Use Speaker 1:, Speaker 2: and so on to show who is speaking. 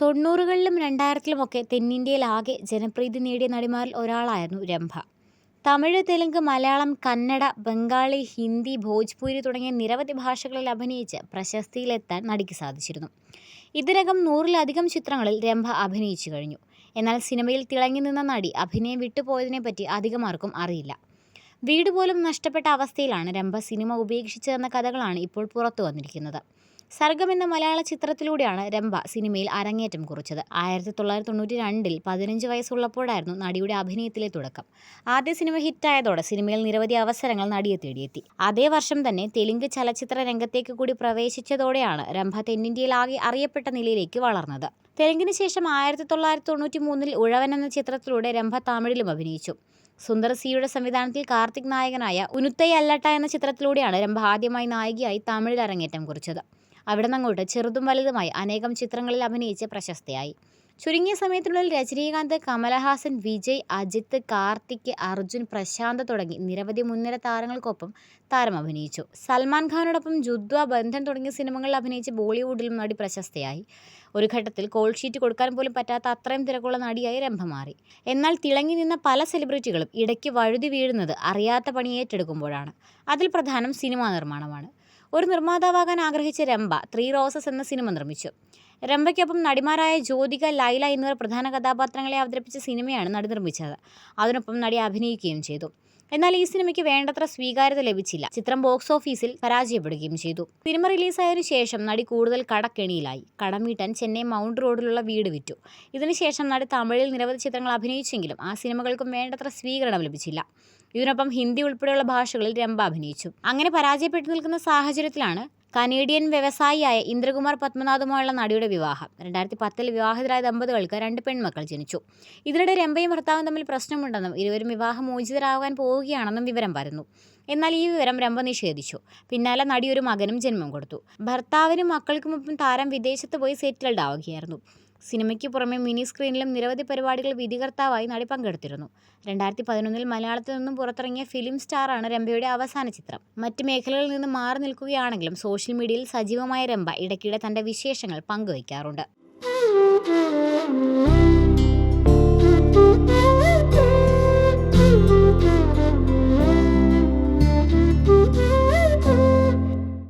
Speaker 1: തൊണ്ണൂറുകളിലും രണ്ടായിരത്തിലുമൊക്കെ തെന്നിന്ത്യയിലാകെ ജനപ്രീതി നേടിയ നടിമാരിൽ ഒരാളായിരുന്നു രംഭ. തമിഴ് തെലുങ്ക് മലയാളം കന്നഡ ബംഗാളി ഹിന്ദി ഭോജ്പുരി തുടങ്ങിയ നിരവധി ഭാഷകളിൽ അഭിനയിച്ച് പ്രശസ്തിയിലെത്താൻ നടിക്ക് സാധിച്ചിരുന്നു. ഇതിനകം നൂറിലധികം ചിത്രങ്ങളിൽ രംഭ അഭിനയിച്ചു കഴിഞ്ഞു. എന്നാൽ സിനിമയിൽ തിളങ്ങി നിന്ന നടി അഭിനയം വിട്ടുപോയതിനെപ്പറ്റി അധികം ആർക്കും അറിയില്ല. വീട് പോലും നഷ്ടപ്പെട്ട അവസ്ഥയിലാണ് രംഭ സിനിമ ഉപേക്ഷിച്ചതെന്ന കഥകളാണ് ഇപ്പോൾ പുറത്തു വന്നിരിക്കുന്നത്. സർഗം എന്ന മലയാള ചിത്രത്തിലൂടെയാണ് രംഭ സിനിമയിൽ അരങ്ങേറ്റം കുറിച്ചത്. ആയിരത്തി തൊള്ളായിരത്തി തൊണ്ണൂറ്റി രണ്ടിൽ പതിനഞ്ച് വയസ്സുള്ളപ്പോഴായിരുന്നു നടിയുടെ അഭിനയത്തിലെ തുടക്കം. ആദ്യ സിനിമ ഹിറ്റായതോടെ സിനിമയിൽ നിരവധി അവസരങ്ങൾ നടിയെ തേടിയെത്തി. അതേ വർഷം തന്നെ തെലുങ്ക് ചലച്ചിത്ര രംഗത്തേക്ക് കൂടി പ്രവേശിച്ചതോടെയാണ് രംഭ തെന്നിന്ത്യയിലാകെ അറിയപ്പെട്ട നിലയിലേക്ക് വളർന്നത്. തെലുങ്കിന് ശേഷം ആയിരത്തി തൊള്ളായിരത്തി തൊണ്ണൂറ്റി മൂന്നിൽ ഉഴവൻ എന്ന ചിത്രത്തിലൂടെ രംഭ തമിഴിലും അഭിനയിച്ചു. സുന്ദർ സിയുടെ സംവിധാനത്തിൽ കാർത്തിക് നായകനായ ഉനുത്തൈ അല്ലട്ട എന്ന ചിത്രത്തിലൂടെയാണ് രംഭ ആദ്യമായി നായികയായി തമിഴിൽ അരങ്ങേറ്റം കുറിച്ചത്. അവിടെ നിന്നങ്ങോട്ട് ചെറുതും വലുതുമായി അനേകം ചിത്രങ്ങളിൽ അഭിനയിച്ച് പ്രശസ്തയായി. ചുരുങ്ങിയ സമയത്തിനുള്ളിൽ രജനീകാന്ത് കമലഹാസൻ വിജയ് അജിത്ത് കാർത്തിക് അർജുൻ പ്രശാന്ത് തുടങ്ങി നിരവധി മുൻനിര താരങ്ങൾക്കൊപ്പം താരം അഭിനയിച്ചു. സൽമാൻ ഖാനോടൊപ്പം ജുദ്വ ബന്ധൻ തുടങ്ങിയ സിനിമകളിൽ അഭിനയിച്ച് ബോളിവുഡിലും നടി പ്രശസ്തയായി. ഒരു ഘട്ടത്തിൽ കോൾ ഷീറ്റ് കൊടുക്കാൻ പോലും പറ്റാത്ത അത്രയും തിരക്കുള്ള നടിയായി രംഭ മാറി എന്നാൽ തിളങ്ങി നിന്ന പല സെലിബ്രിറ്റികളും ഇടയ്ക്ക് വഴുതി വീഴുന്നത് അറിയാത്ത പണി ഏറ്റെടുക്കുമ്പോഴാണ്. അതിൽ പ്രധാനം സിനിമാ നിർമ്മാണമാണ്. ഒരു നിർമ്മാതാവാകാൻ ആഗ്രഹിച്ച രംഭ ത്രീ റോസസ് എന്ന സിനിമ നിർമ്മിച്ചു. രംഭയ്ക്കൊപ്പം നടിമാരായ ജ്യോതിക ലൈല എന്നിവർ പ്രധാന കഥാപാത്രങ്ങളെ അവതരിപ്പിച്ച സിനിമയാണ് നടി നിർമ്മിച്ചത്. അതിനൊപ്പം നടി അഭിനയിക്കുകയും ചെയ്തു. എന്നാൽ ഈ സിനിമയ്ക്ക് വേണ്ടത്ര സ്വീകാര്യത ലഭിച്ചില്ല. ചിത്രം ബോക്സ് ഓഫീസിൽ പരാജയപ്പെടുകയും ചെയ്തു. സിനിമ റിലീസായതിനു ശേഷം നടി കൂടുതൽ കടക്കെണിയിലായി. കടം വീട്ടാൻ ചെന്നൈ മൗണ്ട് റോഡിലുള്ള വീട് വിറ്റു. ഇതിനുശേഷം നടി തമിഴിൽ നിരവധി ചിത്രങ്ങൾ അഭിനയിച്ചെങ്കിലും ആ സിനിമകൾക്കും വേണ്ടത്ര സ്വീകരണം ലഭിച്ചില്ല. ഇതിനൊപ്പം ഹിന്ദി ഉൾപ്പെടെയുള്ള ഭാഷകളിൽ രംഭ അഭിനയിച്ചു. അങ്ങനെ പരാജയപ്പെട്ടു നിൽക്കുന്ന സാഹചര്യത്തിലാണ് കനേഡിയൻ വ്യവസായിയായ ഇന്ദ്രകുമാർ പത്മനാഥുമായുള്ള നടിയുടെ വിവാഹം. രണ്ടായിരത്തി പത്തിൽ വിവാഹിതരായ ദമ്പതികൾക്ക് രണ്ട് പെൺമക്കൾ ജനിച്ചു. ഇതിനിടെ രംഭയും ഭർത്താവും തമ്മിൽ പ്രശ്നമുണ്ടെന്നും ഇരുവരും വിവാഹമോചിതരാകാൻ പോവുകയാണെന്നും വിവരം പരന്നു. എന്നാൽ ഈ വിവരം രംഭ നിഷേധിച്ചു. പിന്നാലെ നടി ഒരു മകനും ജന്മം കൊടുത്തു. ഭർത്താവിനും മക്കൾക്കുമൊപ്പം താരം വിദേശത്ത് പോയി സെറ്റിൽഡ് ആവുകയായിരുന്നു. സിനിമയ്ക്ക് പുറമെ മിനി സ്ക്രീനിലും നിരവധി പരിപാടികൾ വിധികർത്താവായി നടി പങ്കെടുത്തിരുന്നു. രണ്ടായിരത്തി പതിനൊന്നിൽ മലയാളത്തിൽ നിന്നും പുറത്തിറങ്ങിയ ഫിലിം സ്റ്റാറാണ് രംഭയുടെ അവസാന ചിത്രം. മറ്റ് മേഖലകളിൽ നിന്ന് മാറി നിൽക്കുകയാണെങ്കിലും സോഷ്യൽ മീഡിയയിൽ സജീവമായ രംഭ ഇടയ്ക്കിടെ തന്റെ വിശേഷങ്ങൾ പങ്കുവയ്ക്കാറുണ്ട്.